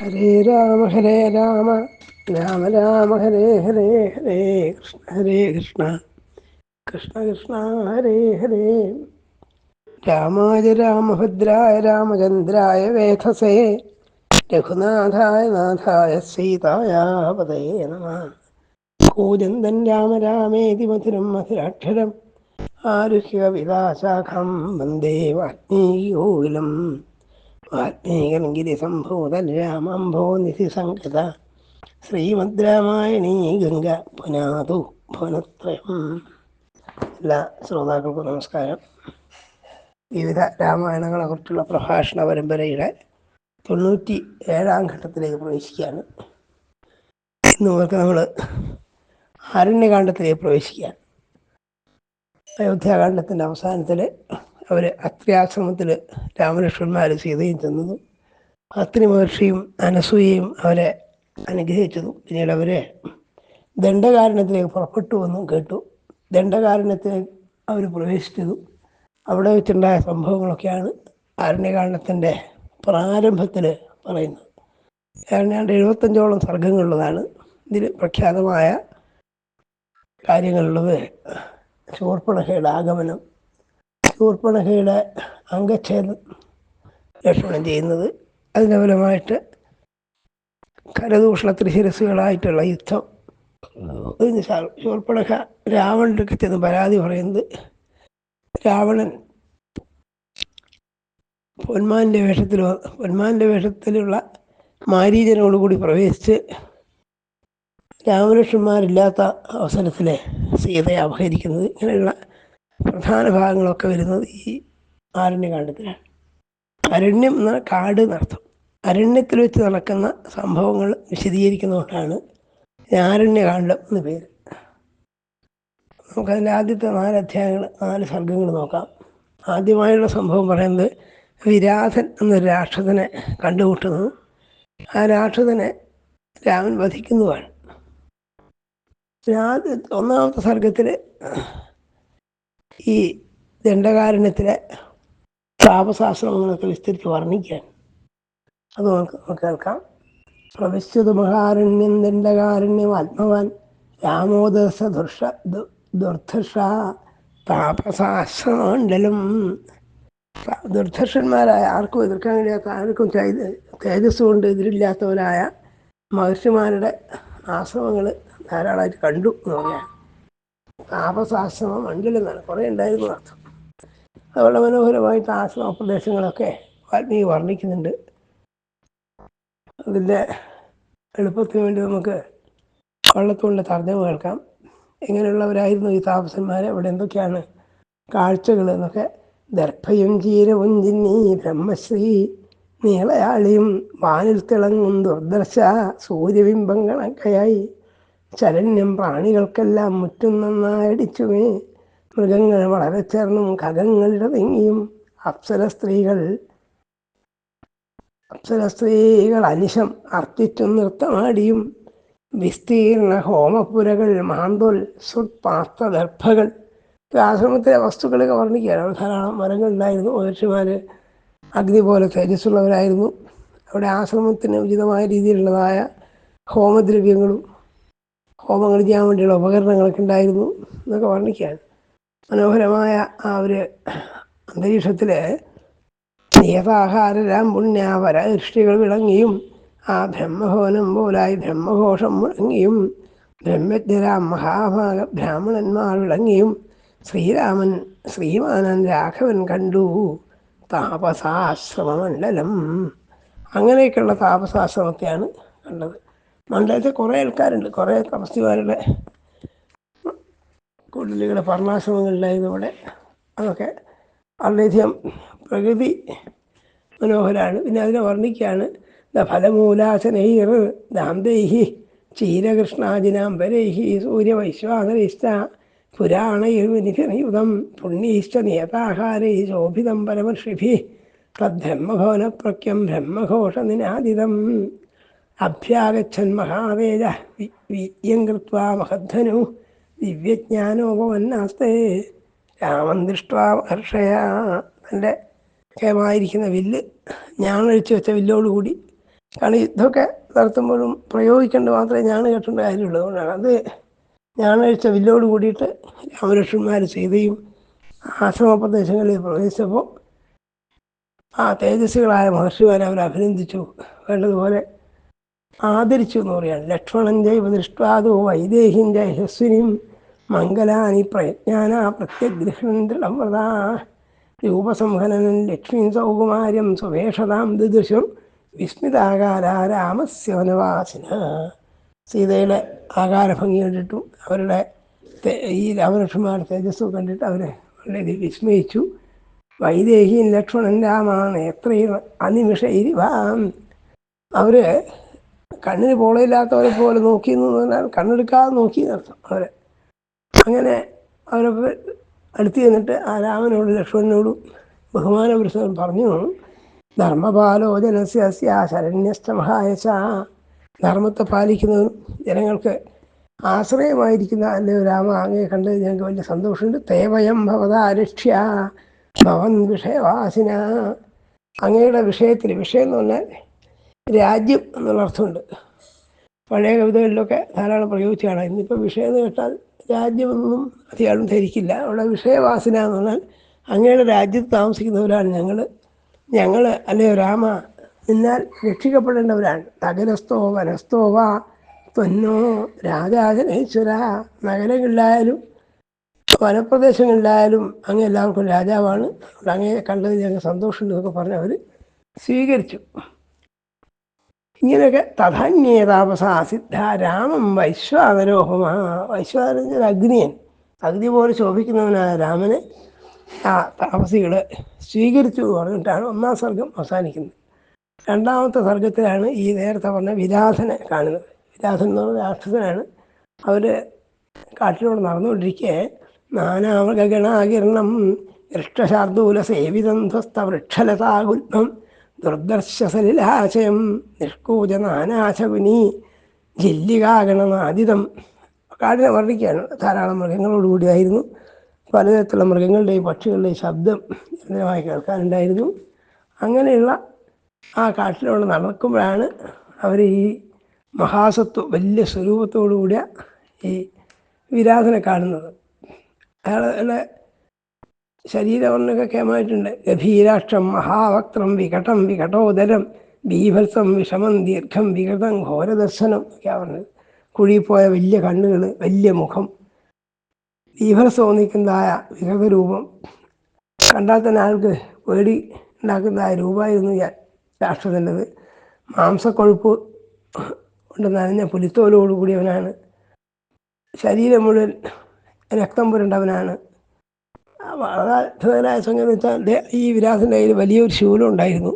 ഹരേ രാമ ഹരേ രാമ. രാമ രാമ ഹരേ ഹരേ ഹരേ കൃഷ്ണ ഹരേ കൃഷ്ണ. കൃഷ്ണ കൃഷ്ണ ഹരേ ഹരേ. രാമായ രാമഭദ്രായ രാമചന്ദ്രായ വേധസേ. രഘുനാഥായ നാഥായ സീതായ പതയേ നമ. കൂജന്തൻ രാമ രാമേതി മധുരം മധുരാക്ഷരം. ആരുഹ്യ വിലാശാഖം വന്ദേ വാത്മീയോലം വാത്മീകങ്കിരി സംഭൂതൻ രാമംഭോ നിധി സംഗത ശ്രീമദ് രാമായണീ ഗംഗ പുനാതു ഭുവനത്രയം എല്ലാ ശ്രോതാക്കൾക്കും നമസ്കാരം. വിവിധ രാമായണങ്ങളെക്കുറിച്ചുള്ള പ്രഭാഷണ പരമ്പരയുടെ തൊണ്ണൂറ്റി ഏഴാം ഘട്ടത്തിലേക്ക് പ്രവേശിക്കുകയാണ്. ഇന്ന് മുതൽക്ക് നമ്മൾ ആരണ്യകാന്ഡത്തിലേക്ക് പ്രവേശിക്കുകയാണ്. അയോധ്യാകാന്ഡത്തിന്റെ അവസാനത്തിൽ അവർ അത്രിയാശ്രമത്തിൽ രാമലക്ഷ്മണന്മാർ സീതയും ചെന്നതും അത്രി മഹർഷിയും അനസൂയയും അവരെ അനുഗ്രഹിച്ചതും. പിന്നീട് അവരെ ദണ്ഡകാരണത്തിലേക്ക് പുറപ്പെട്ടു എന്നും കേട്ടു. ദണ്ഡകാരണത്തിലേക്ക് അവർ പ്രവേശിച്ചതും അവിടെ വെച്ചുണ്ടായ സംഭവങ്ങളൊക്കെയാണ് ആരണ്യകാരണത്തിന്റെ പ്രാരംഭത്തിൽ പറയുന്നത്. ഏതാണ്ട് എഴുപത്തഞ്ചോളം സർഗങ്ങളുള്ളതാണ്. ഇതിൽ പ്രഖ്യാതമായ കാര്യങ്ങളുള്ളത് ചോർപ്പണഹയുടെ ആഗമനം ശൂർപ്പണഖയുടെ അംഗച്ഛേദം ലക്ഷണം ചെയ്യുന്നത് അതിന്റെ ഫലമായിട്ട് കരദൂഷണ ത്രിശിരസുകളായിട്ടുള്ള യുദ്ധം ഇതിന് ശൂർപ്പണഖ രാവണന്റെ ചെന്ന് പരാതി പറയുന്നത് രാവണൻ പൊന്മാന്റെ വേഷത്തിൽ പൊന്മാന്റെ വേഷത്തിലുള്ള മാരീജനോടുകൂടി പ്രവേശിച്ച് രാമലക്ഷ്മന്മാരില്ലാത്ത അവസരത്തിൽ സീതയെ അപഹരിക്കുന്നത് ഇങ്ങനെയുള്ള പ്രധാന ഭാഗങ്ങളൊക്കെ വരുന്നത് ഈ ആരണ്യകാണ്ഡത്തിലാണ്. അരണ്യം എന്ന കാട് എന്നർത്ഥം അരണ്യത്തിൽ വെച്ച് നടക്കുന്ന സംഭവങ്ങൾ വിശദീകരിക്കുന്നതുകൊണ്ടാണ് ആരണ്യകാണ്ഡം എന്ന് പേര്. നമുക്കതിന്റെ ആദ്യത്തെ നാല് അധ്യായങ്ങൾ നാല് സർഗങ്ങൾ നോക്കാം. ആദ്യമായുള്ള സംഭവം പറയുന്നത് വിരാധൻ എന്നൊരു രാക്ഷസനെ കണ്ടുമുട്ടുന്നു ആ രാക്ഷസനെ രാമൻ വധിക്കുന്നതാണ്. ഒന്നാമത്തെ സർഗത്തിൽ ഈ ദണ്ഡകാരണ്യത്തിലെ താപശാസ്ത്രങ്ങളൊക്കെ വിസ്തരിച്ച് വർണിക്കാൻ. അത് നമുക്ക് കേൾക്കാം. പ്രവിശ്യതു മഹാരണ്യം ദണ്ഡകാരണ്യം ആത്മവാൻ രാമോദർഷ ദുർഷ ദുർധർഷ താപസാശ്രമണ്ഡലം ദുർധർഷന്മാരായ ആർക്കും എതിർക്കാൻ കഴിയാത്ത ആർക്കും തേജസ് കൊണ്ട് എതിരില്ലാത്തവരായ മഹർഷിമാരുടെ ആശ്രമങ്ങൾ ധാരാളമായിട്ട് കണ്ടു എന്ന് പറയാം. താപസാശ്രമ മണ്ഡലം നിന്നാണ്. കുറേ ഉണ്ടായിരുന്നു അർത്ഥം. അത് വളരെ മനോഹരമായിട്ട് ആശ്രമ പ്രദേശങ്ങളൊക്കെ വാൽമീകി വർണിക്കുന്നുണ്ട്. അതിന്റെ എളുപ്പത്തിന് വേണ്ടി നമുക്ക് വള്ളത്തോളിന്റെ തർജമ കേൾക്കാം. എങ്ങനെയുള്ളവരായിരുന്നു ഈ താപസന്മാർ അവിടെ എന്തൊക്കെയാണ് കാഴ്ചകൾ എന്നൊക്കെ ദർഭയും ചീരവും ചിന്നി ബ്രഹ്മശ്രീ നീളയാളിയും വാനിൽ തിളങ്ങും ദുർദർശ സൂര്യബിംബങ്ങളൊക്കെയായി ശരണ്യം പ്രാണികൾക്കെല്ലാം മുറ്റും നന്നായടിച്ചുമേ മൃഗങ്ങൾ വളരെ ചേർന്നും ഖഗങ്ങളുടെ തിങ്ങിയും അപ്സര സ്ത്രീകൾ അപ്സര സ്ത്രീകൾ അനിശം അർത്ഥിച്ചും നൃത്തമാടിയും വിസ്തീർണ ഹോമപുരകൾ മാന്തോൽ സുപാസ്തദർഭകൾ ആശ്രമത്തിലെ വസ്തുക്കളൊക്കെ വർണിക്കുകയാണ് ധാരാളം മരങ്ങളുണ്ടായിരുന്നു മഹർഷിമാർ അഗ്നി പോലെ തേജസ്സുള്ളവരായിരുന്നു. അവിടെ ആശ്രമത്തിന് ഉചിതമായ രീതിയിലുള്ളതായ ഹോമദ്രവ്യങ്ങളും ഹോമങ്ങൾ ചെയ്യാൻ വേണ്ടിയുള്ള ഉപകരണങ്ങളൊക്കെ ഉണ്ടായിരുന്നു എന്നൊക്കെ വർണിക്കുകയാണ് മനോഹരമായ ആ ഒരു അന്തരീക്ഷത്തിൽ നിയതാഹാരരാം പുണ്യാവര ദൃഷ്ടികൾ വിളങ്ങിയും ആ ബ്രഹ്മഭവനം പോലായി ബ്രഹ്മഘോഷം മുഴങ്ങിയും ബ്രഹ്മജ്ഞരാം മഹാഭാഗ ബ്രാഹ്മണന്മാർ വിളങ്ങിയും ശ്രീരാമൻ ശ്രീമാനൻ രാഘവൻ കണ്ടു താപസാശ്രമമണ്ഡലം. അങ്ങനെയൊക്കെയുള്ള താപസാശ്രമത്തെയാണ് കണ്ടത്. മണ്ഡലത്തിൽ കുറേ ആൾക്കാരുണ്ട്. കുറേ കുടിലുകളുടെ പർണാശ്രമങ്ങളിലായിരുന്നു ഇവിടെ അതൊക്കെ വളരെയധികം പ്രകൃതി മനോഹരമാണ് പിന്നെ അതിനെ വർണിക്കുകയാണ്. ഫലമൂലാസനൈർ ദാന്തൈഹി ക്ഷീരകൃഷ്ണാജിനാംബരൈഹി സൂര്യവൈശ്വാനരിഷ്ട പുരാണൈർവിനിധനയുതം പുണ്യൈശ്ച നിയതാഹാരൈ ശോഭിതം പരമർഷിഭി തദ്ബ്രഹ്മഭവനപ്രക്യം ബ്രഹ്മഘോഷനിനാദിതം. അഭ്യാഗച്ഛൻ മഹാവേദ വിജ്ഞം കൃത്വാ മഹദ്ധനു ദിവ്യജ്ഞാനോപവന്നാസ്തേ രാമൻ ദൃഷ്ടാ ഹർഷയാ തന്റെ കേമായിരിക്കുന്ന വില്ല് ഞാനൊഴിച്ചു വെച്ച വില്ലോടുകൂടി. കാരണം ഇതൊക്കെ നടത്തുമ്പോഴും പ്രയോഗിക്കേണ്ടത് മാത്രമേ ഞാൻ കേട്ടേണ്ട കാര്യമുള്ളൂ. അതുകൊണ്ടാണ് അത് ഞായറാഴ്ച വില്ലോട് കൂടിയിട്ട് രാമലക്ഷ്മന്മാർ സീതയും ആശ്രമ പ്രദേശങ്ങളിൽ പ്രവേശിച്ചപ്പോൾ ആ തേജസ്വികളായ മഹർഷിമാരെ അവർ അഭിനന്ദിച്ചു. വേണ്ടതുപോലെ ആദരിച്ചു എന്ന് പറയുകയാണ്. ലക്ഷ്മണൻ ജൈവ ദൃഷ്ടാദോ വൈദേഹിം ജയശസ്വിനിയും മംഗലാനി പ്രയജ്ഞാന പ്രത്യഗ്രഹണം വ്രതാ രൂപസംഹനനം ലക്ഷ്മീ സൗകുമാര്യം സ്വവേഷതാം ദൃശ്യം വിസ്മിതാകാര രാമസ്യ വനവാസിന്. സീതയുടെ ആകാരഭംഗി കണ്ടിട്ടും അവരുടെ ഈ രാമലക്ഷ്മണ തേജസ് കണ്ടിട്ട് അവരെ വളരെ വിസ്മയിച്ചു. വൈദേഹിയും ലക്ഷ്മണൻ രാമാണ് എത്രയും അനിമിഷ ഇരിവാം അവർ കണ്ണിന് പോളയില്ലാത്തവരെ പോലെ നോക്കി എന്ന് പറഞ്ഞാൽ കണ്ണെടുക്കാതെ നോക്കി നിർത്തും അവരെ. അങ്ങനെ അവരൊക്കെ അടുത്ത് ചെന്നിട്ട് ആ രാമനോടും ലക്ഷ്മണനോടും ബഹുമാന പുരുഷൻ പറഞ്ഞു. ധർമ്മപാലോ ജനസ്യസ്യ ശരണ്യസ്തമഹായശ ധർമ്മത്തെ പാലിക്കുന്നതും ജനങ്ങൾക്ക് ആശ്രയമായിരിക്കുന്ന അല്ലേ രാമ? അങ്ങനെ കണ്ടത് ഞങ്ങൾക്ക് വലിയ സന്തോഷമുണ്ട്. തേവയം ഭവതാരക്ഷ്യ ഭവൻ വിഷയവാസിന. അങ്ങയുടെ വിഷയത്തിൽ വിഷയം എന്ന് പറഞ്ഞാൽ രാജ്യം എന്നുള്ള അർത്ഥമുണ്ട്. പഴയ കവിതകളിലൊക്കെ ധാരാളം പ്രയോഗിച്ചാണ് ഇന്നിപ്പോൾ വിഷയം എന്ന് കേട്ടാൽ രാജ്യമൊന്നും അധികാരം ധരിക്കില്ല. അവിടെ വിഷയവാസന എന്ന് പറഞ്ഞാൽ അങ്ങയുടെ രാജ്യത്ത് താമസിക്കുന്നവരാണ് ഞങ്ങൾ ഞങ്ങൾ അല്ലയോ രാമ നിന്നാൽ രക്ഷിക്കപ്പെടേണ്ടവരാണ്. തകരസ്തോ വനസ്തോ വാ തൊന്നോ രാജാജനേശ്വര നഗരങ്ങളിലായാലും വനപ്രദേശങ്ങളിലായാലും അങ്ങ് എല്ലാവർക്കും രാജാവാണ്. അങ്ങയെ കണ്ടതിൽ ഞങ്ങൾക്ക് സന്തോഷമുണ്ട് എന്നൊക്കെ പറഞ്ഞ് അവർ സ്വീകരിച്ചു. ഇങ്ങനെയൊക്കെ തഥാന്യേതാപസ സിദ്ധ രാമം വൈശ്വാനരോഹമ. വൈശ്വാനര അഗ്നിയൻ. അഗ്നി പോലെ ശോഭിക്കുന്നവനായ രാമനെ ആ താപസികൾ സ്വീകരിച്ചു പറഞ്ഞിട്ടാണ് ഒന്നാം സർഗം അവസാനിക്കുന്നത്. രണ്ടാമത്തെ സർഗത്തിലാണ് ഈ നേരത്തെ പറഞ്ഞ വിരാധനെ കാണുന്നത്. വിരാധൻ എന്ന് പറഞ്ഞ രാക്ഷസനാണ് അവർ കാട്ടിലൂടെ നടന്നുകൊണ്ടിരിക്കെ. നാനാമൃഗഗണാകിരണം ഇഷ്ടശാർദൂല സേവിതം ധ്വസ്ത വൃക്ഷലതാകുൽഭം ദുർദർശസലിലാശയം നിഷ്കൂജ നാനാശകുനി ജില്ലികാഗണനാദിതം. കാടിനെ വർണിക്കുകയാണ്. ധാരാളം മൃഗങ്ങളോടുകൂടിയായിരുന്നു പലതരത്തിലുള്ള മൃഗങ്ങളുടെയും പക്ഷികളുടെയും ശബ്ദം നിരന്തരമായി കേൾക്കാനുണ്ടായിരുന്നു. അങ്ങനെയുള്ള ആ കാട്ടിലൂടെ നടക്കുമ്പോഴാണ് അവർ ഈ മഹാസത്വ വലിയ സ്വരൂപത്തോടു കൂടിയ ഈ വിരാധനെ കാണുന്നത്. അയാളുടെ ശരീരവർണൊക്കെ കേമായിട്ടുണ്ട് ഗഭീരാക്ഷം മഹാവക്ത്രം വികടം വികടോദരം ബീഭത്സം വിഷമം ദീർഘം വികൃതം ഘോരദർശനം ഒക്കെയാ പറഞ്ഞത്. കുഴിപ്പോയ വലിയ കണ്ണുകൾ വലിയ മുഖം ബീഭത്സം തോന്നിക്കുന്നതായ വികൃതരൂപം. കണ്ടാൽ തന്നെ ആൾക്ക് പേടി ഉണ്ടാക്കുന്നതായ രൂപമായിരുന്നു ഞാൻ രാഷ്ട്രത്തിന്റെത്. മാംസക്കൊഴുപ്പ് കൊണ്ട് നനഞ്ഞ പുലിത്തോലോടുകൂടിയവനാണ്. ശരീരം മുഴുവൻ രക്തം പുരണ്ടവനാണ്. വളരെ അത്ഭുതകരമായ സംഗതി വെച്ചാൽ ഈ വിരാസിന്റെ കയ്യിൽ വലിയൊരു ശൂലം ഉണ്ടായിരുന്നു.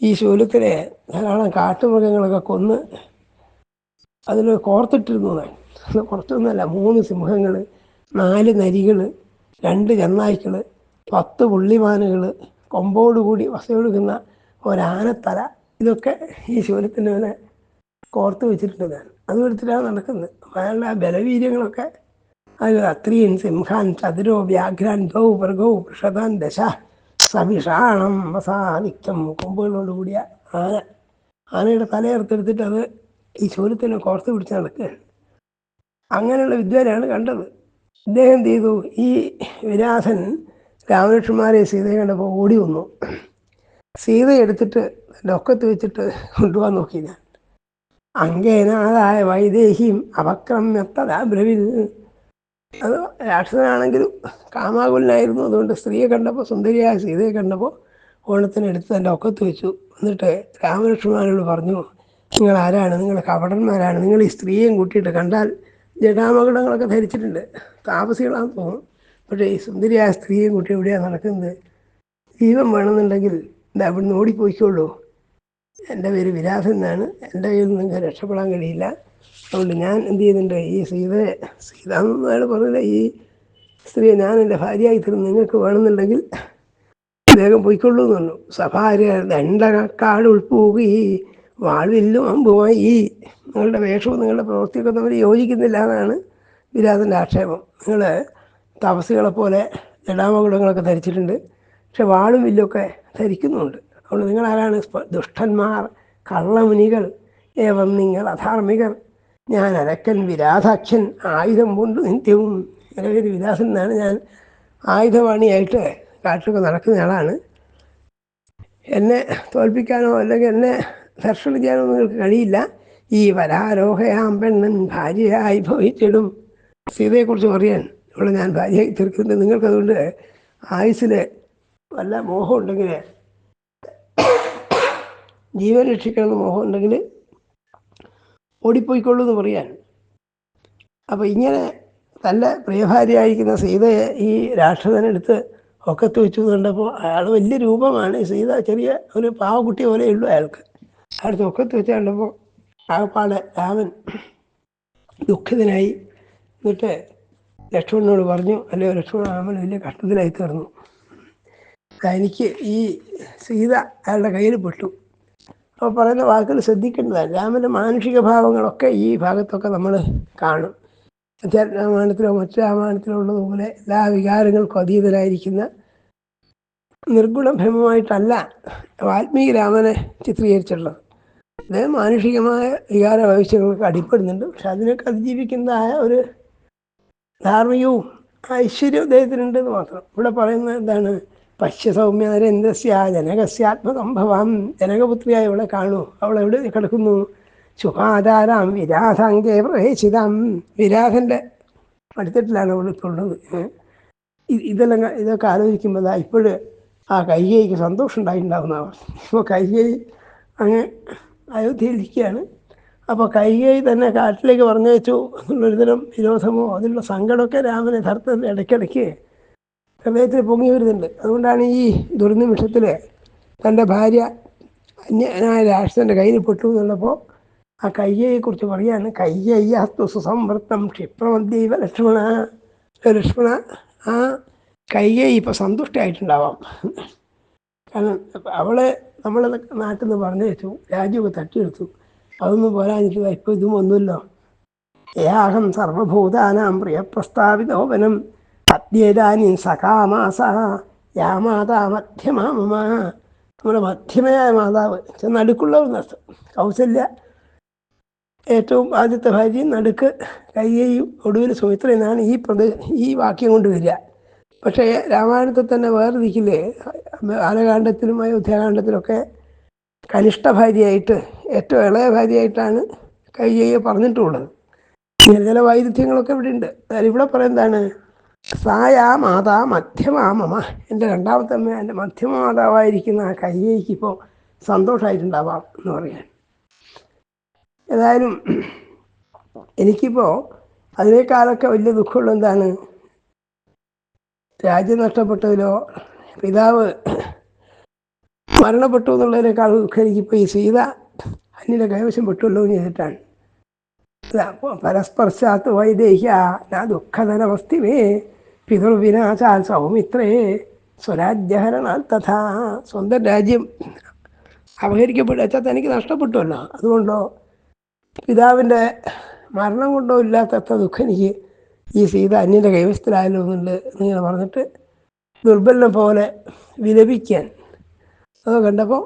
ഈ ശൂലത്തിലെ ധാരാളം കാട്ടുമൃഗങ്ങളൊക്കെ കൊന്ന് അതിൽ കോർത്തിട്ടിരുന്നു കുറച്ചൊന്നുമല്ല മൂന്ന് സിംഹങ്ങൾ നാല് നരികൾ രണ്ട് ചെന്നായ്ക്കൾ പത്ത് പുള്ളിമാനുകൾ കൊമ്പോടുകൂടി വസയൊടുക്കുന്ന ഒരാനത്തല. ഇതൊക്കെ ഈ ശൂലത്തിന്റെ മേലെ കോർത്ത് വെച്ചിട്ടുണ്ട് ഞാൻ അത് എടുത്തിട്ടാണ് നടക്കുന്നത്. അയാളുടെ ആ ബലവീര്യങ്ങളൊക്കെ അത്രീൻ സിംഹാൻ ചതുരോ വ്യാഘ്രാൻ ഗൗ പ്രഗൗ വൃഷതാൻ ദശ സവിഷാണം അവസാനിത്യം കൊമ്പുകളോട് കൂടിയ ആന. ആനയുടെ തലയർത്തെടുത്തിട്ട് അത് ഈ ശൂലത്തിനെ കോർത്ത് പിടിച്ച് നടക്കുകയാണ് അങ്ങനെയുള്ള വിദ്വാനാണ് കണ്ടത്. ഇദ്ദേഹം ചെയ്തു? ഈ വിരാസൻ രാമലക്ഷ്മന്മാരെ സീതയെ കണ്ടപ്പോൾ ഓടി വന്നു. സീത എടുത്തിട്ട് ലൊക്കത്ത് വെച്ചിട്ട് കൊണ്ടുപോകാൻ നോക്കി ഞാൻ. അങ്കേനാഥായ വൈദേഹിയും അപക്രമ്യത്തതാ ബ്രവിൽ അത് രാക്ഷസനാണെങ്കിലും കാമാകുലനായിരുന്നു. അതുകൊണ്ട് സ്ത്രീയെ കണ്ടപ്പോൾ സുന്ദരിയായ സീതയെ കണ്ടപ്പോൾ ഓണത്തിന് എടുത്ത് തന്റെ ഒക്കത്ത് വെച്ചു. എന്നിട്ട് രാമലക്ഷ്മണനോട് പറഞ്ഞു നിങ്ങൾ ആരാണ്? നിങ്ങൾ കപടന്മാരാണ്. നിങ്ങൾ ഈ സ്ത്രീയെയും കൂട്ടിയിട്ട് കണ്ടാൽ ജഡാമകടങ്ങളൊക്കെ ധരിച്ചിട്ടുണ്ട്. താപസികളാണെന്ന് തോന്നും പക്ഷേ ഈ സുന്ദരിയായ സ്ത്രീയെയും കൂട്ടി എവിടെയാണ് നടക്കുന്നത്? ജീവൻ വേണമെന്നുണ്ടെങ്കിൽ എന്താ അവിടുന്ന് ഓടിപ്പോയിക്കോളൂ. എന്റെ പേര് വിലാസം എന്നാണ്. എന്റെ കയ്യിൽ നിന്ന് നിങ്ങൾക്ക് രക്ഷപ്പെടാൻ കഴിയില്ല. അതുകൊണ്ട് ഞാൻ എന്ത് ചെയ്യുന്നുണ്ട്? ഈ സീതയെ സീത എന്നാണ് പറഞ്ഞത് ഈ സ്ത്രീയെ ഞാൻ എന്റെ ഭാര്യയായി തരും നിങ്ങൾക്ക് വേണമെന്നുണ്ടെങ്കിൽ വേഗം പോയിക്കൊള്ളൂ എന്ന് പറഞ്ഞു. സഭാര്യ ദണ്ഡകാട് ഉൾപ്പോകി വാൾവില്ലും അമ്പുമായി ഈ നിങ്ങളുടെ വേഷവും നിങ്ങളുടെ പ്രവൃത്തിയൊക്കെ തമ്മിൽ യോജിക്കുന്നില്ല എന്നാണ് വിരാതന്റെ ആക്ഷേപം. നിങ്ങൾ തപസ്സുകളെ പോലെ ജടാമകുടങ്ങളൊക്കെ ധരിച്ചിട്ടുണ്ട്. പക്ഷെ വാളും വില്ലൊക്കെ ധരിക്കുന്നുണ്ട് അതുകൊണ്ട് നിങ്ങളാരാണ്? ദുഷ്ടന്മാർ കള്ളമുനികൾ ഏവം നിങ്ങൾ അധാർമികർ. ഞാൻ അരക്കൻ വിരാധാക്ഷൻ ആയുധം കൊണ്ട് നിത്യവും നിലവിൽ വിലാസൻ എന്നാണ് ഞാൻ ആയുധവാണിയായിട്ട് കാട്ടിലൊക്കെ നടക്കുന്ന ആളാണ്. എന്നെ തോൽപ്പിക്കാനോ അല്ലെങ്കിൽ എന്നെ ദർശനം ചെയ്യാനോ നിങ്ങൾക്ക് കഴിയില്ല. ഈ വരാരോഹയാം പെണ്ണൻ ഭാര്യയായി ഭവിച്ചിടും. സീതയെക്കുറിച്ച് പറയാൻ ഇവിടെ ഞാൻ ഭാര്യയായി തീർക്കുന്നുണ്ട്. നിങ്ങൾക്കതുകൊണ്ട് ആയുസ്സിൽ വല്ല മോഹം ഉണ്ടെങ്കിൽ ജീവൻ രക്ഷിക്കണമെന്ന് മോഹം ഉണ്ടെങ്കിൽ ഓടിപ്പോയിക്കൊള്ളൂ എന്ന് പറയാണ് അപ്പോൾ ഇങ്ങനെ തന്റെ പ്രിയഭാര്യയായിരിക്കുന്ന സീതയെ ഈ രാക്ഷസനെടുത്ത് ഒക്കത്ത് വെച്ചു കണ്ടപ്പോൾ അയാൾ വലിയ രൂപമാണ്. സീത ചെറിയ ഒരു പാവക്കുട്ടി പോലെ ഉള്ളു അയാൾക്ക്. അയാൾക്ക് ഒക്കത്ത് വെച്ച് കണ്ടപ്പോൾ ആകപ്പാടെ രാമൻ ദുഃഖിതനായി എന്നിട്ട് ലക്ഷ്മണനോട് പറഞ്ഞു അല്ലയോ ലക്ഷ്മണ രാമൻ വലിയ കഷ്ടത്തിലായി തീർന്നു. എനിക്ക് ഈ സീത അയാളുടെ കയ്യിൽ പെട്ടു. അപ്പോൾ പറയുന്ന വാക്കുകൾ ശ്രദ്ധിക്കേണ്ടതാണ്. രാമന്റെ മാനുഷിക ഭാവങ്ങളൊക്കെ ഈ ഭാഗത്തൊക്കെ നമ്മൾ കാണും. രാമായണത്തിലോ മറ്റു രാമായണത്തിലോ ഉള്ളതുപോലെ എല്ലാ വികാരങ്ങൾക്കും അതീതനായിരിക്കുന്ന നിർഗുണ ഭ്രമമായിട്ടല്ല വാൽമീകി രാമനെ ചിത്രീകരിച്ചിട്ടുള്ളത്. അദ്ദേഹം മാനുഷികമായ വികാര വൈശ്യങ്ങൾക്ക് അടിപ്പെടുന്നുണ്ട്. പക്ഷെ അതിനൊക്കെ അതിജീവിക്കുന്നതായ ഒരു ധാർമ്മികവും ഐശ്വര്യവും അദ്ദേഹത്തിനുണ്ടെന്ന് മാത്രം. ഇവിടെ പറയുന്നത് എന്താണ്? പശ്യ സൗമ്യ നരേന്ദ്രസ്യ ജനകസ്യാത്മസംഭവം ജനകപുത്രിയായി ഇവിടെ കാണൂ. അവൾ എവിടെ കിടക്കുന്നു? ശുഭാധാരാം വിരാധാംഗേ പ്രവേശിതാം. വിരാധന്റെ അടുത്തിട്ടിലാണ് അവൾ ഇപ്പോൾ ഉള്ളത്. ഇതെല്ലാം ഇതൊക്കെ ആലോചിക്കുമ്പോൾ ഇപ്പോൾ ആ കൈകൈക്ക് സന്തോഷം ഉണ്ടായിട്ടുണ്ടാവുന്നവർ ഇപ്പോൾ കൈകൈ അങ്ങ് അയോധ്യയിലിരിക്കുകയാണ്. അപ്പോൾ കൈകൈ തന്നെ കാട്ടിലേക്ക് പറഞ്ഞു വെച്ചു എന്നുള്ളൊരു തരം വിരോധമോ അതിലുള്ള സങ്കടമൊക്കെ രാമനെ ധർത്തന്റെ ഇടയ്ക്കിടയ്ക്ക് ഹൃദയത്തിൽ പൊങ്ങി വരുന്നുണ്ട്. അതുകൊണ്ടാണ് ഈ ദുർനിമിഷത്തിൽ തന്റെ ഭാര്യ അന്യനായ രാഷ്ട്രന്റെ കയ്യിൽ പെട്ടു എന്നുള്ളപ്പോൾ ആ കയ്യയെക്കുറിച്ച് പറയാണ് കയ്യയ്യാസ്തു സുസംവൃത്തം ക്ഷിപ്രമദ്യവ ലക്ഷ്മണ. ലക്ഷ്മണ ആ കയ്യെ ഇപ്പോൾ സന്തുഷ്ടമായിട്ടുണ്ടാവാം കാരണം അവളെ നമ്മളെ നാട്ടിൽ നിന്ന് പറഞ്ഞു വെച്ചു രാജ്യമൊക്കെ തട്ടിയെടുത്തു. അതൊന്നും പോരാഞ്ഞിട്ട് ഇപ്പോൾ ഇതും ഒന്നുമില്ലോ. ഏഹം സർവഭൂതാനാം പ്രിയപ്രസ്താവിതോപനം അദ്യേതാനും സഖാമാസ യാമാതാ മധ്യമാമ നമ്മുടെ മധ്യമയായ മാതാവ് നടുക്കുള്ളവർ കൗസല്യ ഏറ്റവും ആദ്യത്തെ ഭാര്യയും നടുക്ക് കയ്യേയും ഒടുവിൽ സുമിത്ര എന്നാണ് ഈ പ്രതി ഈ വാക്യം കൊണ്ട് വരിക. പക്ഷേ രാമായണത്തിൽ തന്നെ വേറെ ദിക്കില്ലേ? ആനകാന്ഡത്തിലും അയോധ്യാകാന്ഡത്തിലൊക്കെ കനിഷ്ഠ ഭാര്യയായിട്ട് ഏറ്റവും ഇളയ ഭാര്യയായിട്ടാണ് കയ്യേയെ പറഞ്ഞിട്ടുള്ളത്. ചില ചില വൈരുദ്ധ്യങ്ങളൊക്കെ ഇവിടെ ഉണ്ട് ഇവിടെ പറയുന്നതാണ് സായാ മാതാ മധ്യമാ മമ. എന്റെ രണ്ടാമത്തെ അമ്മ എന്റെ മധ്യമ മാതാവായിരിക്കുന്ന ആ കയ്യേക്ക് ഇപ്പോൾ സന്തോഷമായിട്ടുണ്ടാവാം എന്ന് പറയാൻ. ഏതായാലും എനിക്കിപ്പോൾ അതിനേക്കാളൊക്കെ വലിയ ദുഃഖമുള്ള എന്താണ്? രാജ്യം നഷ്ടപ്പെട്ടതിലോ പിതാവ് മരണപ്പെട്ടു എന്നുള്ളതിനേക്കാൾ ദുഃഖം എനിക്കിപ്പോൾ ഈ സീത അന്യന്റെ കൈവശം പെട്ടുള്ളൂ എന്ന് ചെയ്തിട്ടാണ്. പരസ്പർശാത്ത് വൈദേഹ്യ നാ ദുഃഖധനവസ്തിമേ പിതൃവിനാശാൽ സൗമിത്രേ സ്വരാജ്യഹരണാൽ തഥാ. സ്വന്തം രാജ്യം അപഹരിക്കപ്പെട്ടു വെച്ചാൽ തനിക്ക് നഷ്ടപ്പെട്ടുവല്ലോ. അതുകൊണ്ടോ പിതാവിന്റെ മരണം കൊണ്ടോ ഇല്ലാത്തത്ര ദുഃഖം എനിക്ക് ഈ സീത അന്യന്റെ കൈവശത്തിലായാലും എന്നുണ്ട് എന്നിങ്ങനെ പറഞ്ഞിട്ട് ദുർബലനെ പോലെ വിലപിക്കാൻ. അത് കണ്ടപ്പോൾ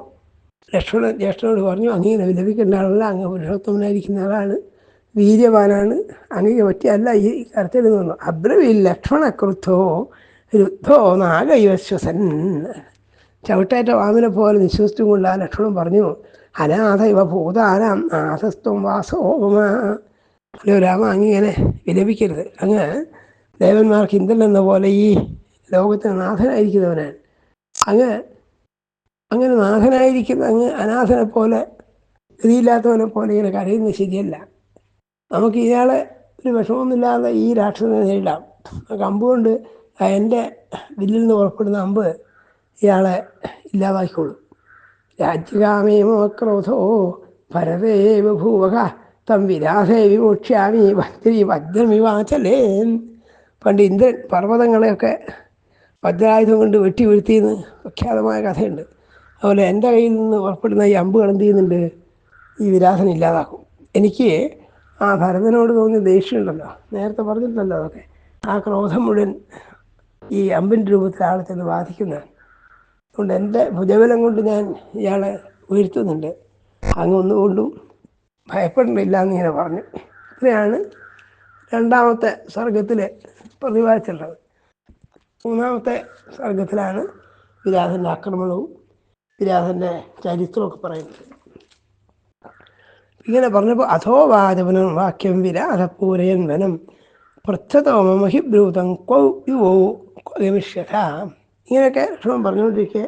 ലക്ഷ്മണൻ ജ്യേഷ്ഠനോട് പറഞ്ഞു അങ്ങനെ വിലപിക്കേണ്ട ആളല്ല അങ്ങ് പുരുഷോത്തമനായിരിക്കുന്ന ആളാണ്. വീര്യവാനാണ് അങ്ങനെ പറ്റിയല്ല ഈ കരത്തിൽ നിന്നു അബ്രവി ലക്ഷ്മണക്രുദ്ധോ രുദ്ധോ നാഗൈവശ്വസൻ ചവിട്ടേറ്റ വാമിനെ പോലെ നിശ്വസിച്ചും കൊണ്ട് ആ ലക്ഷ്മണൻ പറഞ്ഞു അനാഥ ഇവ ഭൂതാനാം നാഥസ്ത്വം വാസോപമ. അല്ലയോ വിലപിക്കരുത്. അങ്ങ് ദേവന്മാർക്ക് ഇന്ദ്രനെന്ന പോലെ ഈ ലോകത്തിന് നാഥനായിരിക്കുന്നവനാണ്. അങ്ങ് അങ്ങനെ നാഥനായിരിക്കുന്ന അങ്ങ് അനാഥനെ പോലെ ഗതിയില്ലാത്തവനെ പോലെ ഇങ്ങനെ കരയുന്നത് ശരിയല്ല. നമുക്ക് ഇയാളെ ഒരു വിഷമമൊന്നുമില്ലാതെ ഈ രാക്ഷസനെ നേരിടാം. കമ്പ് കൊണ്ട് എന്റെ വില്ലിൽ നിന്ന് പുറപ്പെടുന്ന അമ്പ് ഇയാളെ ഇല്ലാതാക്കിക്കൊള്ളു രാജ്യകാമേമോ ക്രോധോ ഭരതേവ ഭൂവക തം വിരാധേ വിമോക്ഷ്യാമി ഭദ്രി വജ്രമിവാചലേ പണ്ട് ഇന്ദ്രൻ പർവതങ്ങളെയൊക്കെ വജ്രായുധം കൊണ്ട് വെട്ടി വീഴ്ത്തിയെന്ന് പ്രഖ്യാതമായ കഥയുണ്ട്. അതുപോലെ എന്റെ കയ്യിൽ നിന്ന് പുറപ്പെടുന്ന ഈ അമ്പുകൾ എന്ത് ചെയ്യുന്നുണ്ട്? ഈ വിരാധന ഇല്ലാതാക്കും. എനിക്ക് ആ ഭരതനോട് തോന്നിയ ദേഷ്യമുണ്ടല്ലോ. നേരത്തെ പറഞ്ഞിട്ടുണ്ടല്ലോ അതൊക്കെ. ആ ക്രോധം മുഴുവൻ ഈ അമ്പിന്റെ രൂപത്തിൽ ആളെ ചെന്ന് ബാധിക്കുന്നതാണ്. അതുകൊണ്ട് എന്റെ ഭുജബലം കൊണ്ട് ഞാൻ ഇയാളെ ഉയർത്തുന്നുണ്ട്. അങ്ങ് ഒന്നുകൊണ്ടും ഭയപ്പെടേണ്ടില്ല എന്നിങ്ങനെ പറഞ്ഞു. ഇത്രയാണ് രണ്ടാമത്തെ സർഗത്തിൽ പ്രതിപാദിച്ചിട്ടുള്ളത്. മൂന്നാമത്തെ സർഗത്തിലാണ് വിരാസന്റെ ആക്രമണവും വിരാസന്റെ ചരിത്രമൊക്കെ പറയുന്നത്. ഇങ്ങനെ പറഞ്ഞപ്പോൾ അഥോ വാദവനം വാക്യം വിരാധപൂരയൻ വനം പൃഥതോമഹിഭ്രൂതം ക്വൗ യുവോ ഗമിഷ്യഥ ഇങ്ങനെയൊക്കെ ലക്ഷ്മൺ പറഞ്ഞുകൊണ്ടിരിക്കെ.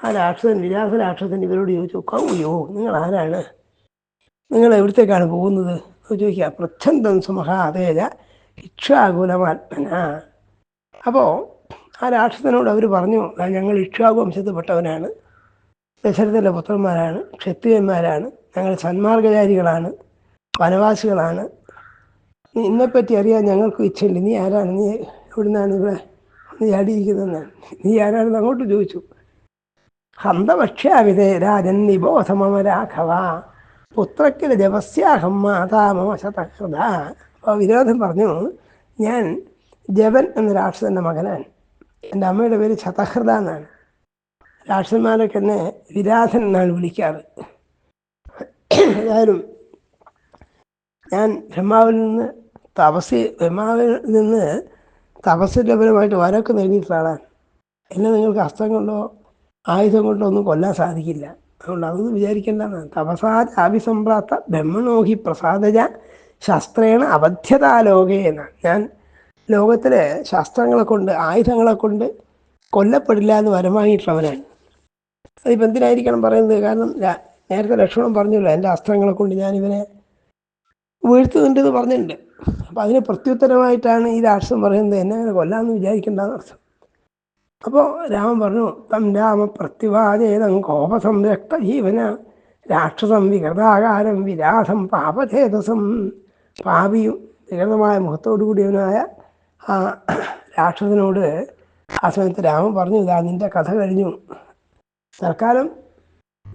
ആ രാക്ഷസൻ വിരാസ രാക്ഷസൻ ഇവരോട് ചോദിച്ചു കൗ യോ നിങ്ങൾ ആരാണ്? നിങ്ങൾ എവിടത്തേക്കാണ് പോകുന്നത്? ചോദിക്കുക പ്രച്ഛന്തം സുമഹാതേജ ഇക്ഷാകുലമാത്മന അപ്പോൾ ആ രാക്ഷസനോട് അവർ പറഞ്ഞു "ആ ഞങ്ങൾ ഇക്ഷാകു വംശത്തിൽപ്പെട്ടവനാണ് ദശരഥന്റെ പുത്രന്മാരാണ് ക്ഷത്രിയന്മാരാണ്. ഞങ്ങൾ സന്മാർഗചാരികളാണ് വനവാസികളാണ്. ഇന്നെപ്പറ്റി അറിയാൻ ഞങ്ങൾക്ക് ഇച്ഛയുണ്ട്. നീ ആരാണ്? നീ എവിടുന്നാണ് ഇവിടെ നീ ചാടിയിരിക്കുന്നതെന്ന്? നീ ആരാണെന്ന് അങ്ങോട്ട് ചോദിച്ചു. ഹന്തഭക്ഷ്യാവിതേ രാജൻ നിബോധമമ രാഘവ. പുത്രക്കില ജപസ്യാഹം മാതാമമ ശതഹൃദ. അപ്പോൾ വിരോധം പറഞ്ഞു ഞാൻ ജപൻ എന്ന രാക്ഷസന്റെ മകനാണ്. എന്റെ അമ്മയുടെ പേര് ശതഹൃത എന്നാണ്. രാക്ഷസന്മാരൊക്കെ എന്നെ വിരാധൻ എന്നാണ് വിളിക്കാറ്. ഏതായാലും ഞാൻ ബ്രഹ്മാവിൽ നിന്ന് തപസ് ബ്രഹ്മാവിൽ നിന്ന് തപസ്സിന്റെ പരമായിട്ട് വരൊക്കെ നേടിയിട്ടാണ്. എന്നെ നിങ്ങൾക്ക് അസ്ത്രം കൊണ്ടോ ആയുധം കൊണ്ടോ ഒന്നും കൊല്ലാൻ സാധിക്കില്ല. അതുകൊണ്ട് അതൊന്നും വിചാരിക്കേണ്ടതാണ് തപസാ ബ്രഹ്മനോഹി ബ്രഹ്മണോഹി പ്രസാദജ ശാസ്ത്രേണ അവധ്യതാലോകേ എന്നാണ്. ഞാൻ ലോകത്തിലെ ശാസ്ത്രങ്ങളെ കൊണ്ട് ആയുധങ്ങളെ കൊണ്ട് കൊല്ലപ്പെടില്ല എന്ന് വരമായിട്ടുള്ളവനാണ് അതിപ്പോൾ എന്തിനായിരിക്കണം പറയുന്നത്? കാരണം നേരത്തെ ലക്ഷ്മണൻ പറഞ്ഞല്ലോ എന്റെ അസ്ത്രങ്ങളെ കൊണ്ട് ഞാൻ ഇവനെ വീഴ്ത്തുന്നുണ്ടെന്ന് പറഞ്ഞിട്ടുണ്ട്. അപ്പം അതിന് പ്രത്യുത്തരമായിട്ടാണ് ഈ രാക്ഷസം പറയുന്നത്. എന്നെ അങ്ങനെ കൊല്ലാമെന്ന് വിചാരിക്കേണ്ടെന്ന് അർത്ഥം. അപ്പോൾ രാമൻ പറഞ്ഞു തം രാമ പ്രത്യുവാചേതം കോപസംരക്ത ജീവന രാക്ഷസം വികൃതാകാരം വിരാധം പാപചേതസം. പാപിയും വികൃതമായ മുഖത്തോടു കൂടിയവനായ ആ രാക്ഷസനോട് ആ സമയത്ത് രാമൻ പറഞ്ഞു ഇതാ നിന്റെ കഥ കഴിഞ്ഞു. തൽക്കാലം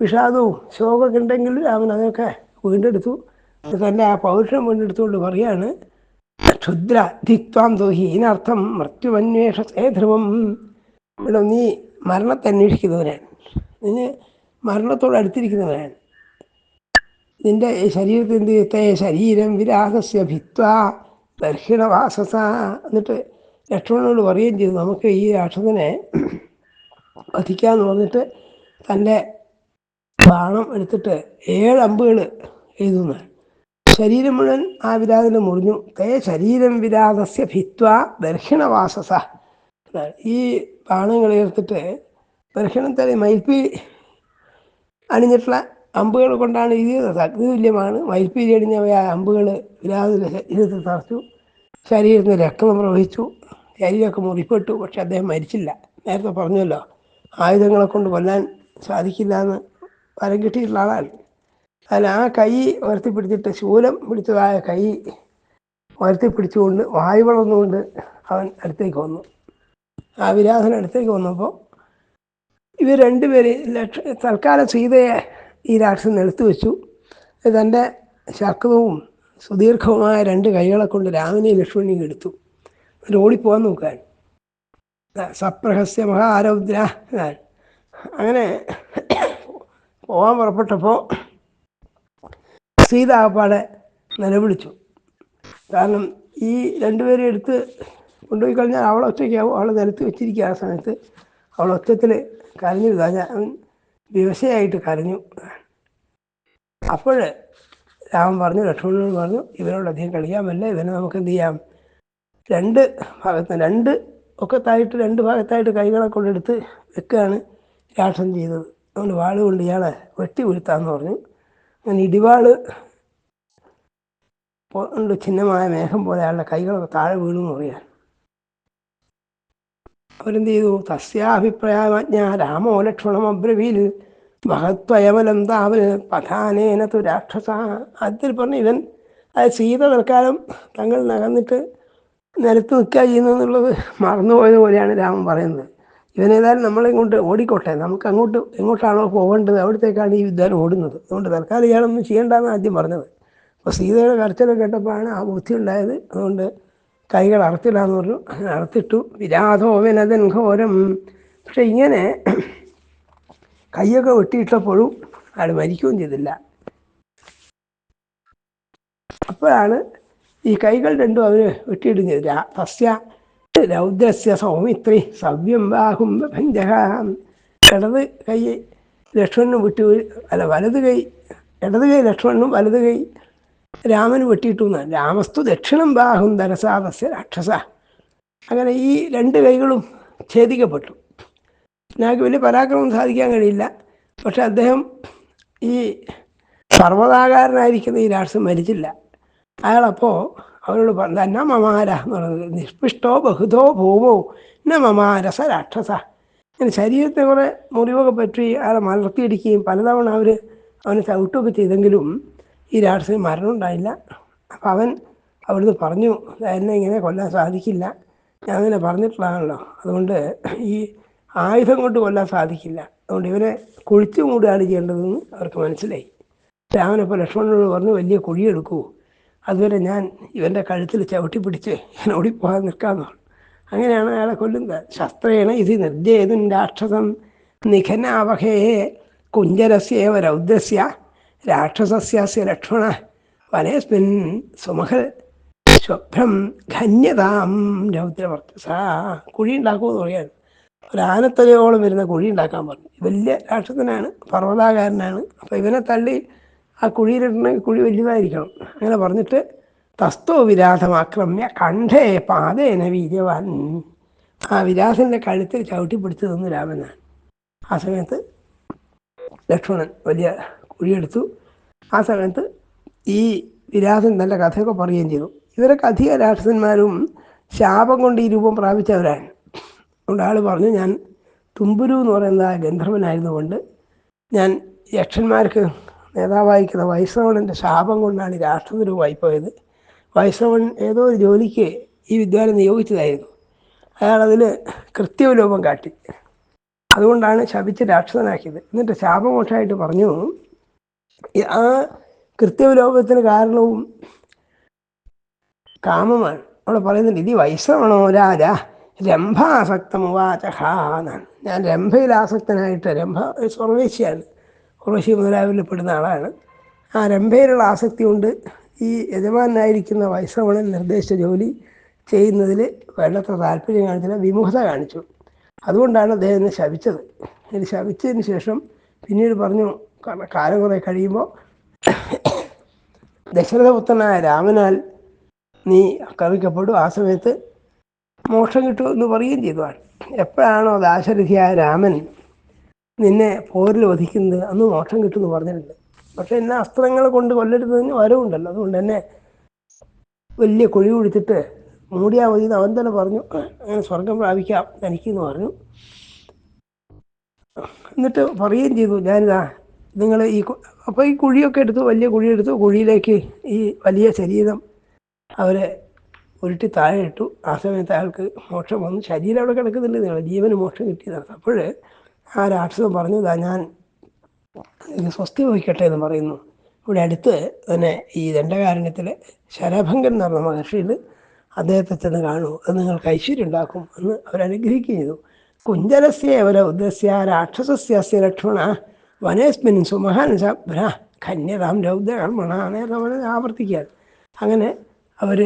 വിഷാദവും ശോകമൊക്കെ ഉണ്ടെങ്കിൽ അവൻ അതൊക്കെ വീണ്ടെടുത്തു. തന്റെ ആ പൗരുഷം വീണ്ടെടുത്തുകൊണ്ട് പറയാണ് ക്ഷുദ്ര ധിക്വാം ഇതിനർത്ഥം മൃത്യുവന്വേഷസേ ധ്രുവം. ഇവിടെ നീ മരണത്തെ അന്വേഷിക്കുന്നവരാണ്. നീ മരണത്തോട് അടുത്തിരിക്കുന്നവരാണ്. നിന്റെ ശരീരത്തിന്റെ ശരീരം വിരാഹസ്യ ഭിത്വ ദർശിണവാസസ. എന്നിട്ട് ലക്ഷ്മണനോട് പറയുകയും ചെയ്തു നമുക്ക് ഈ രാക്ഷസനെ വധിക്കാന്ന് പറഞ്ഞിട്ട് തന്റെ ബാണം എടുത്തിട്ട് ഏഴ് അമ്പുകൾ എഴുതുന്ന. ശരീരം മുഴുവൻ ആ വിരാതിനെ മുറിഞ്ഞു. തേ ശരീരം വിരാതസ്യ ഭിത്വ ദർശിണവാസസ ഈ ബാണങ്ങൾ ഉയർത്തിട്ട് ദർശനത്തെ മയിൽപ്പി അണിഞ്ഞിട്ടുള്ള അമ്പുകൾ കൊണ്ടാണ് എഴുതിയത്. അഗ്നിതുല്യമാണ് മയിൽപ്പീരി അണിഞ്ഞവയ അമ്പുകൾ വിരാതിന്റെ ശരീരത്തിൽ തറച്ചു. ശരീരത്തിന് രക്തം പ്രവഹിച്ചു. ശരീരമൊക്കെ മുറിപ്പെട്ടു. പക്ഷെ അദ്ദേഹം മരിച്ചില്ല. നേരത്തെ പറഞ്ഞല്ലോ ആയുധങ്ങളെ കൊണ്ട് കൊല്ലാൻ സാധിക്കില്ല എന്ന് വരം കിട്ടിയിട്ടുള്ള ആളാണ്. അതിൽ ആ കൈ ഉയർത്തിപ്പിടിച്ചിട്ട് ശൂലം പിടിച്ചതായ കൈ ഉയർത്തിപ്പിടിച്ചുകൊണ്ട് വായു വളർന്നുകൊണ്ട് അവൻ അടുത്തേക്ക് വന്നു. ആ വിരാസൻ അടുത്തേക്ക് വന്നപ്പോൾ ഇവർ രണ്ടുപേരെ ലക്ഷ തൽക്കാലം സീതയെ ഈ രാക്ഷസൻ എടുത്തു വെച്ചു. തന്റെ ശക്തവും സുദീർഘവുമായ രണ്ട് കൈകളെ കൊണ്ട് രാമനെയും ലക്ഷ്മണിയും എടുത്തു. ഓടിപ്പോകാൻ നോക്കാൻ സപ്രഹസ്യ മഹാരൗദ്ര. അങ്ങനെ പോകാൻ പുറപ്പെട്ടപ്പോൾ സീത ആപ്പാടെ നിലവിളിച്ചു. കാരണം ഈ രണ്ടുപേരെ എടുത്ത് കൊണ്ടുപോയി കഴിഞ്ഞാൽ അവൾ ഒറ്റയ്ക്കാവും അവളെ നിലത്ത് വെച്ചിരിക്കുക ആ സമയത്ത്. അവൾ ഒറ്റത്തിൽ കരഞ്ഞു. അവൻ വിവശയായിട്ട് കരഞ്ഞു. അപ്പോൾ രാമൻ പറഞ്ഞു ലക്ഷ്മണനോട് പറഞ്ഞു ഇവരോട് അധികം കളിക്കാമല്ല ഇവനെ നമുക്ക് എന്ത് ചെയ്യാം? രണ്ട് ഭാഗത്ത് രണ്ട് ഒക്കത്തായിട്ട് രണ്ട് ഭാഗത്തായിട്ട് കൈകളെ കൊണ്ടെടുത്ത് വെക്കുകയാണ് രാക്ഷൻ ചെയ്തത്. അതുകൊണ്ട് വാൾ കൊണ്ട് ഇയാളെ വെട്ടി വീഴ്ത്താന്ന് പറഞ്ഞു. ഞാൻ ഇടിവാൾ കൊണ്ട് ചിഹ്നമായ മേഘം പോലെ അയാളുടെ കൈകളൊക്കെ താഴെ വീണു എന്ന് പറയാൻ. അവരെന്ത് ചെയ്തു? തസ്യാഭിപ്രായമജ്ഞ രാമോ ലക്ഷ്മണം അബ്രവീൽ മഹത്വയമലം താവന് പഥാനേന തു രാക്ഷസ. അതിൽ പറഞ്ഞു ഇവൻ അത് സീത തൽക്കാലം തങ്ങൾ നകന്നിട്ട് നിലത്ത് നിൽക്കുക ചെയ്യുന്നതെന്നുള്ളത് മറന്നുപോയത് പോലെയാണ് രാമൻ പറയുന്നത്. ഇവനേതായാലും നമ്മളെ കൊണ്ട് ഓടിക്കോട്ടെ. നമുക്ക് അങ്ങോട്ട് എങ്ങോട്ടാണോ പോകേണ്ടത് അവിടത്തേക്കാണ് ഈ യുദ്ധം ഓടുന്നത്. അതുകൊണ്ട് തൽക്കാലം ഇയാളൊന്നും ചെയ്യേണ്ടെന്ന് ആദ്യം പറഞ്ഞത്. അപ്പോൾ സീതയുടെ കരച്ചിലൊക്കെ കേട്ടപ്പോഴാണ് ആ ബുദ്ധി ഉണ്ടായത് അതുകൊണ്ട് കൈകൾ അറുത്തിടാന്ന് പറഞ്ഞു. അങ്ങനെ വിരാധോ വിരാധോവനതൻ ഘോരം. പക്ഷെ ഇങ്ങനെ കൈയൊക്കെ വെട്ടിയിട്ടപ്പോഴും അയാൾ മരിക്കുകയും ചെയ്തില്ല. അപ്പോഴാണ് ഈ കൈകൾ രണ്ടും അവർ വെട്ടിയിടുന്നത് തസ്യ രൗദ്രസ്യ സൗമിത്രി സവ്യം ബാഹും ഭഞ്ജക ഇടത് കൈ ലക്ഷ്മണനും വിട്ടു അല്ല വലത് കൈ ഇടത് കൈ ലക്ഷ്മണനും വലത് കൈ രാമന് വെട്ടിയിട്ടു എന്നാണ് രാമസ്തു ദക്ഷിണം ബാഹും ധനസാദസ്യ രാക്ഷസ. അങ്ങനെ ഈ രണ്ട് കൈകളും ഛേദിക്കപ്പെട്ടു. ഞങ്ങൾക്ക് വലിയ പരാക്രമം സാധിക്കാൻ കഴിയില്ല. പക്ഷെ അദ്ദേഹം ഈ സർവതാകാരനായിരിക്കുന്ന ഈ രാക്ഷസം മരിച്ചില്ല. അയാളപ്പോൾ അവരോട് പറഞ്ഞ ന മമാര എന്ന് പറയുന്നത് നിഷ്പിഷ്ടോ ബഹുതോ ഭൂമോ ന മമാരസ രാക്ഷസ. ഇങ്ങനെ ശരീരത്തെ കുറേ മുറിവൊക്കെ പറ്റി അയാളെ മലർത്തിയിടിക്കുകയും പലതവണ അവർ അവനെ ചവിട്ടുകയൊക്കെ ചെയ്തെങ്കിലും ഈ രാക്ഷസന് മരണം ഉണ്ടായില്ല. അപ്പം അവൻ അവിടുന്ന് പറഞ്ഞു എന്നെ ഇങ്ങനെ കൊല്ലാൻ സാധിക്കില്ല. ഞാൻ അങ്ങനെ പറഞ്ഞിട്ടുള്ളതാണല്ലോ. അതുകൊണ്ട് ഈ ആയുധം കൊണ്ട് കൊല്ലാൻ സാധിക്കില്ല. അതുകൊണ്ട് ഇവനെ കുഴിച്ചു മൂടുകയാണ് ചെയ്യേണ്ടതെന്ന് അവർക്ക് മനസ്സിലായി. രാമനപ്പോൾ ലക്ഷ്മണനോട് പറഞ്ഞു വലിയ കുഴിയെടുക്കൂ. അതുവരെ ഞാൻ ഇവന്റെ കഴുത്തിൽ ചവിട്ടി പിടിച്ച് ഞാൻ ഓടിപ്പോകാൻ നിൽക്കാമെന്ന് പറഞ്ഞു. അങ്ങനെയാണ് അയാളെ കൊല്ലുന്നത്. ശസ്ത്രേണ ഇത് നിർജേതും രാക്ഷസം നിഖനാവഹേ കുഞ്ചരസ്യേവ രൗദ്രസ്യ രാക്ഷസസ്യാസ്യ ലക്ഷ്മണ വനേസ്മിൻ സുമഹൽ ശുഭ്രം ഖന്യതാം രൗദ്രവർത്തസ. കുഴി ഉണ്ടാക്കുമെന്ന് പറയാൻ ഒരു ആനത്തലയോളം വരുന്ന കുഴി ഉണ്ടാക്കാൻ പറഞ്ഞു. വലിയ രാക്ഷസനാണ് പർവതാകാരനാണ്. അപ്പോൾ ഇവനെ തള്ളി ആ കുഴിയിലിടണമെങ്കിൽ കുഴി വലുതായിരിക്കണം. അങ്ങനെ പറഞ്ഞിട്ട് തസ്തോ വിരാധമാക്രമ്യ കണ്ഠേ പാതേന വീര്യവാൻ. ആ വിരാസന്റെ കഴുത്തിൽ ചവിട്ടി പിടിച്ചു തന്നു രാമനാണ് ആ സമയത്ത് ലക്ഷ്മണൻ വലിയ കുഴിയെടുത്തു. ആ സമയത്ത് ഈ വിരാസൻ നല്ല കഥയൊക്കെ പറയുകയും ചെയ്തു. ഇവരൊക്കെ അധിക രാക്ഷസന്മാരും ശാപം കൊണ്ട് ഈ രൂപം പ്രാപിച്ചവരാണ്. അതുകൊണ്ട് ആൾ പറഞ്ഞു ഞാൻ തുമ്പുരു എന്ന് പറയുന്ന ആ ഗന്ധർവനായിരുന്നു കൊണ്ട് ഞാൻ യക്ഷന്മാർക്ക് നേതാവായിരിക്കുന്ന വൈശ്രവണന്റെ ശാപം കൊണ്ടാണ് ഈ രാഷ്ട്രദ്രോഹമായി പോയത്. വൈശ്രവൺ ഏതോ ഒരു ജോലിക്ക് ഈ വിദ്വാനെ നിയോഗിച്ചതായിരുന്നു. അയാൾ അതിൽ കൃത്യവിലോപം കാട്ടി. അതുകൊണ്ടാണ് ശപിച്ച് രാക്ഷസനാക്കിയത്. എന്നിട്ട് ശാപമോക്ഷമായിട്ട് പറഞ്ഞു. ആ കൃത്യവിലോപത്തിന് കാരണവും കാമമാണ്. അവിടെ പറയുന്നുണ്ട് ഇത് വൈശ്രവണോ രാജ? രംഭാസക്തമുവാചഹാന്നാണ് ഞാൻ രംഭയിൽ ആസക്തനായിട്ട് രംഭ സ്വർവേശിയാണ് ഉറവശി മുതലായവരിൽ പെടുന്ന ആളാണ്. ആ രംഭയിലുള്ള ആസക്തി കൊണ്ട് ഈ യജമാനായിരിക്കുന്ന വൈശ്രവണൻ നിർദ്ദേശിച്ച ജോലി ചെയ്യുന്നതിൽ വേണ്ടത്ര താല്പര്യം കാണിച്ചില്ല വിമുഖത കാണിച്ചു. അതുകൊണ്ടാണ് അദ്ദേഹം എന്നെ ശപിച്ചത്. ഇത് ശപിച്ചതിന് ശേഷം പിന്നീട് പറഞ്ഞു കാരണം കാലം കുറേ കഴിയുമ്പോൾ ദശരഥപുത്രനായ രാമനാൽ നീ ആക്രമിക്കപ്പെടും ആ സമയത്ത് മോക്ഷം കിട്ടും എന്ന് പറയുകയും ചെയ്തു ആൾ എപ്പോഴാണോ ദാശരഥിയായ രാമൻ നിന്നെ പോരിൽ വധിക്കുന്നത് അന്ന് മോക്ഷം കിട്ടുമെന്ന് പറഞ്ഞിട്ടുണ്ട്. പക്ഷെ എന്നെ അസ്ത്രങ്ങൾ കൊണ്ട് കൊല്ലരുതെന്ന് വരവുണ്ടല്ലോ. അതുകൊണ്ട് എന്നെ വലിയ കുഴി കുടിച്ചിട്ട് മൂടിയാൽ മതി അവൻ തന്നെ പറഞ്ഞു. അങ്ങനെ സ്വർഗം പ്രാപിക്കാം എനിക്കെന്ന് പറഞ്ഞു. എന്നിട്ട് പറയുകയും ചെയ്തു ഞാനിതാ നിങ്ങൾ ഈ അപ്പോൾ ഈ കുഴിയൊക്കെ എടുത്തു വലിയ കുഴി എടുത്തു. കുഴിയിലേക്ക് ഈ വലിയ ശരീരം അവരെ ഉരുട്ടി താഴെ ഇട്ടു. ആ സമയത്ത് അയാൾക്ക് മോക്ഷം വന്നു. ശരീരം അവിടെ കിടക്കുന്നില്ല ജീവന് മോക്ഷം കിട്ടിയതാണ്. അപ്പോൾ ആ രാക്ഷസൻ പറഞ്ഞു ഇതാ ഞാൻ സ്വസ്തി വഹിക്കട്ടെ എന്ന് പറയുന്നു. ഇവിടെ അടുത്ത് തന്നെ ഈ ദണ്ഡകാരണ്യത്തിലെ ശരഭങ്കൻ എന്ന് പറഞ്ഞ മഹർഷിയിൽ അദ്ദേഹത്തെ ചെന്ന് കാണൂ. അത് നിങ്ങൾക്ക് ഐശ്വര്യം ഉണ്ടാക്കും എന്ന് അവരനുഗ്രഹിക്കുകയും ചെയ്തു. കുഞ്ചലസ്യവര ഉദ്രസ്യ രാക്ഷസസ്യസ്യ ലക്ഷ്മണ വനേസ്മിൻ സുമഹാൻ കന്യതാം രൗദ്രകർമ്മണ അങ്ങനെ ആവർത്തിക്കുക അങ്ങനെ അവർ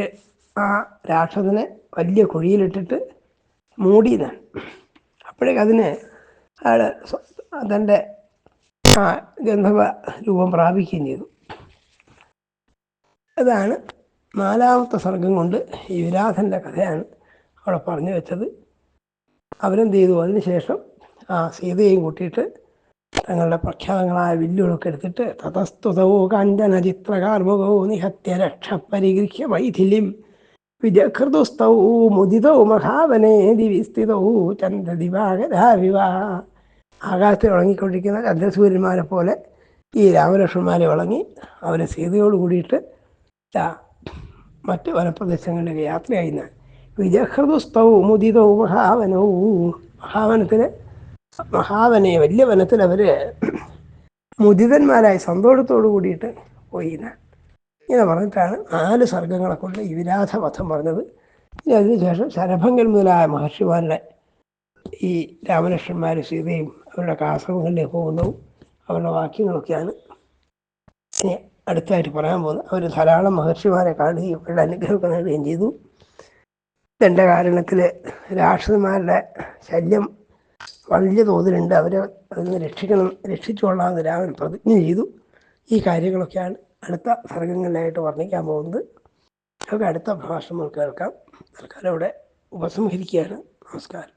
ആ രാക്ഷസനെ വലിയ കുഴിയിലിട്ടിട്ട് മൂടിയതാണ് അപ്പോഴേക്ക് അതിന് അയാൾ തന്റെ ആ ഗന്ധർവ രൂപം പ്രാപിക്കുകയും ചെയ്തു. അതാണ് നാലാമത്തെ സർഗം കൊണ്ട് ഈ വിരാധന്റെ കഥയാണ് അവിടെ പറഞ്ഞു വെച്ചത്. അവരെന്ത് ചെയ്തു? അതിനുശേഷം ആ സീതയെയും കൂട്ടിയിട്ട് തങ്ങളുടെ പ്രഖ്യാതങ്ങളായ വില്ലുകളൊക്കെ എടുത്തിട്ട് തതസ്തുതവോ കാഞ്ചന ചിത്രകാർമുകോ നിഹത്യ രക്ഷപരിഗൃഹ്യ വൈഥിലിം വിജകൃതുസ്തൗ മുദിതൗ മഹാവനേ ദിവിസ്ഥിതൗ ചന്ദ്രദിവാകരാവിവ ആകാശത്തിൽ ഉണങ്ങിക്കൊണ്ടിരിക്കുന്ന ചന്ദ്രസൂര്യന്മാരെ പോലെ ഈ രാമലക്ഷ്മണന്മാരെ ഉണങ്ങി അവരെ സീതയോട് കൂടിയിട്ട് മറ്റ് വനപ്രദേശങ്ങളിലേക്ക് യാത്രയായിരുന്ന വിജഹൃതുസ്തവും മുദിതവും മഹാവനവും മഹാവനത്തിലെ മഹാവനെ വലിയ വനത്തിൽ അവർ മുദിതന്മാരായി സന്തോഷത്തോടു കൂടിയിട്ട് പോയിന്ന ഇങ്ങനെ പറഞ്ഞിട്ടാണ് നാല് സർഗങ്ങളെ കൊണ്ട് ഈ വിരാധപഥം പറഞ്ഞത്. ഇനി അതിനുശേഷം ശരഭങ്കൻ മുതലായ മഹർഷിമാരുടെ ഈ രാമലക്ഷ്മന്മാർ സീതയും അവരുടെ ആശ്രമങ്ങളിലേക്ക് പോകുന്നതും അവരുടെ വാക്യങ്ങളൊക്കെയാണ് ഇനി അടുത്തായിട്ട് പറയാൻ പോകുന്നത്. അവർ ധാരാളം മഹർഷിമാരെ കാണുകയും അവരുടെ അനുഗ്രഹമൊക്കെ നേടുകയും ചെയ്തു. ദണ്ഡകാരണത്തിൽ രാക്ഷസന്മാരുടെ ശല്യം വലിയ തോതിലുണ്ട്. അവരെ അതിൽ നിന്ന് രക്ഷിക്കണം രക്ഷിച്ചുകൊള്ളാമെന്ന് രാമൻ പ്രതിജ്ഞ ചെയ്തു. ഈ കാര്യങ്ങളൊക്കെയാണ് അടുത്ത സർഗങ്ങളിലായിട്ട് വർണിക്കാൻ പോകുന്നത്. നമുക്ക് അടുത്ത ഭാഷണം കേൾക്കാം. തൽക്കാലം ഇവിടെ ഉപസംഹരിക്കുകയാണ്. നമസ്കാരം.